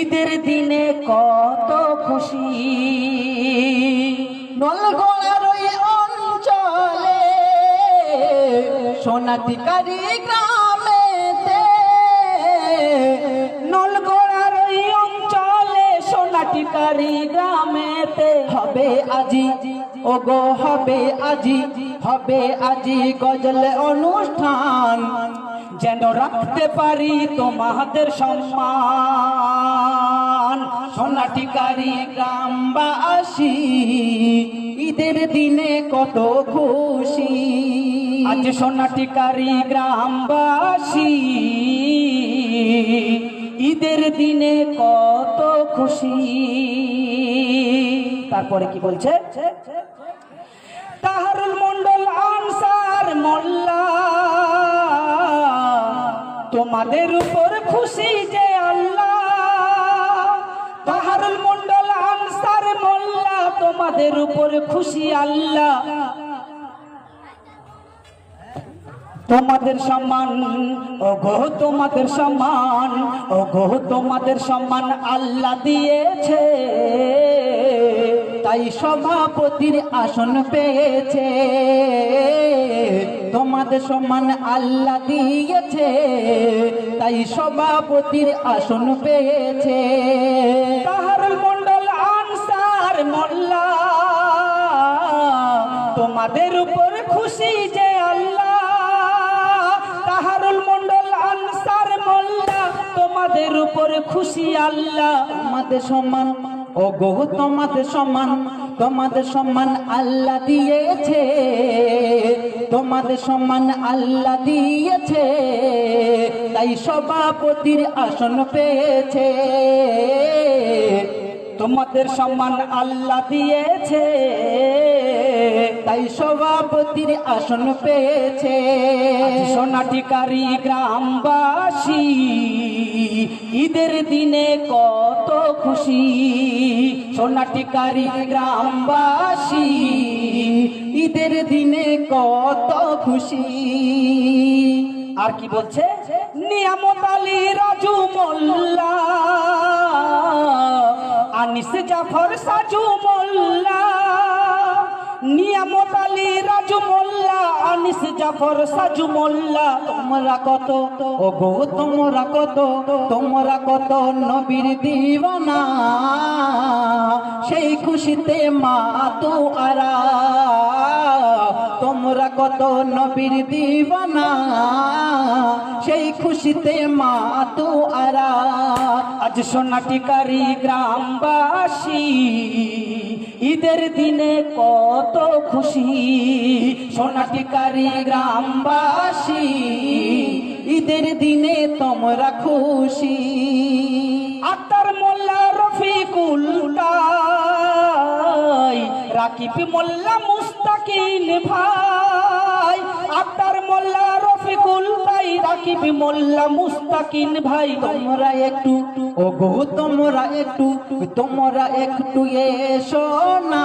ঈদের দিনে কত খুশি। নলগোড়ার ওই অঞ্চলে সোনাটিকারি গ্রামেতে, নলগোড়ার ওই অঞ্চলে সোনাটিকারি গ্রামেতে হবে আজি। ও গো হবে আজি হবে আজি গজল অনুষ্ঠান। যেন রাখতে পারি তোমাদের সম্মান। সোনাটিকারি গ্রামবাসী, ঈদের দিনে কত খুশি। আজ সোনাটিকারি গ্রামবাসী, ঈদের দিনে কত খুশি। তারপরে কি বলছে? তোমাদের উপর খুশি যে আল্লাহ। তাহারুল মন্ডল আনসার মোল্লা, তোমাদের উপর খুশি আল্লাহ। তোমাদের সম্মান ও গো তোমাদের সম্মান ও গো তোমাদের সম্মান আল্লাহ দিয়েছে। তাই সভাপতির আসন পেয়েছে। তোমাদের সম্মান আল্লাহ দিয়েছে, তাই সভাপতির আসন পেয়েছে। তাহারুল মন্ডল আনসার মোল্লা, তোমাদের উপর খুশি যে আল্লাহ। তাহারুল মন্ডল আনসার মোল্লা, তোমাদের উপর খুশি আল্লাহ। তোমাদের সম্মান ও গো তোমাদের সম্মান তোমাদের সম্মান আল্লাহ দিয়েছে, তোমাদের সম্মান আল্লাহ দিয়েছে, তাই সভাপতির আসন পেয়েছে। তোমাদের সম্মান আল্লাহ দিয়েছে। তাই সভাপতির আসন পেয়েছে। সোনাটিকারি গ্রামবাসী, ঈদের দিনে কত খুশি। সোনাটিকারি গ্রামবাসী, ঈদের দিনে কত খুশি। আর কি বলছে? নিয়ামত আলী রাজু মোল্লা, আনিস জাফর সাজু মোল্লা। রাজু মোল্লা, আনিস জাফর, সাজু মোল্লা, তোমরা কত? গো তোমরা কত? তোমরা কত সেই খুশিতে মা তো আরা। তোমরা কত নবীর দিওয়ানা সেই খুশিতে মা তো আরা আজ সোনাটিকারি গ্রামবাসী, ঈদের দিনে কত খুশি। সোনাটিকারি গ্রামবাসী, ঈদের দিনে তোমরা খুশি। আক্তার মোল্লা রফিকুল রাকিব মোল্লা মুস্তাকিল ভাই। রাকিব মোল্লা মুস্তাকিন ভাই, তোমরা একটু ও গো তোমরা একটু তোমরা একটু এসো না।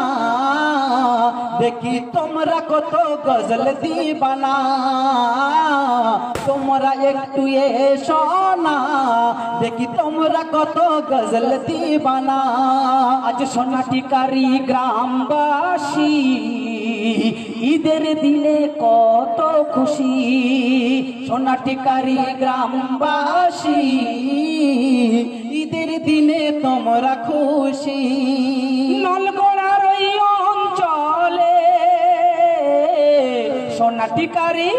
দেখি তোমরা কত গজল দিবানা। তোমরা একটু এসো না। দেখি তোমরা কত গজল দিবানা। আজ সোনাটিকারি গ্রামবাসী, ঈদের দিনে কত খুশি। সোনাটিকারি গ্রামবাসী ঈদের দিনে তোমরা খুশি। নলগোড়ার ওই অঞ্চলে সোনাটিকারি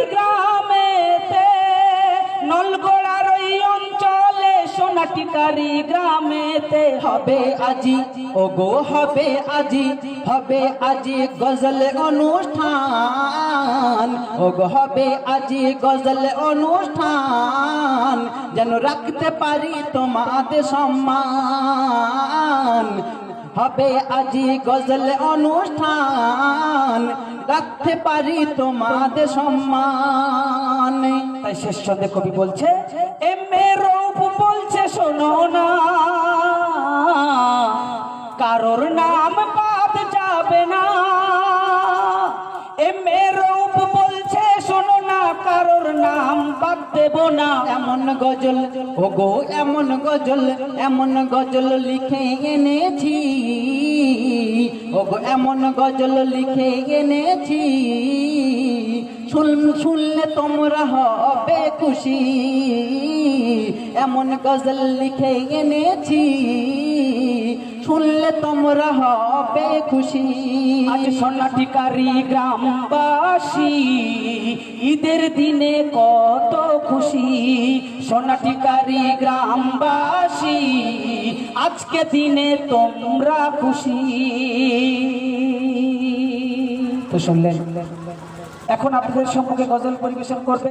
সোনাটিকারি গ্রামেতে হবে আজি। ও হবে আজি হবে আজি গজল অনুষ্ঠান। ও গো হবে আজি গজল অনুষ্ঠান। যেন রাখতে পারি তোমাদের সম্মান। হবে আজি গজল অনুষ্ঠান। রাখতে পারি তোমাদের সম্মান। তাই শেষ ছন্দে কবি বলছে শোনো না। কারোর নাম বাদ যাবে না। এমএ রূপ বলছে, শোনো না, কারোর নাম বাদ দেব না। এমন গজল, ওগো, এমন গজল এমন গজল লিখে এনেছি। ও গো এমন গজল লিখে এনেছি। শুন শুনলে তোমরা হবে খুশি। এমন গজল লিখে এনেছি। শুনলে তোমরা হবে খুশি। আজ সোনাটিকারি গ্রামবাসী, ঈদের দিনে কত খুশি। সোনাটিকারি গ্রামবাসী আজকে দিনে তোমরা খুশি। তো শুনলেন এখন আপনাদের সম্মুখে গজল পরিবেশন করবে।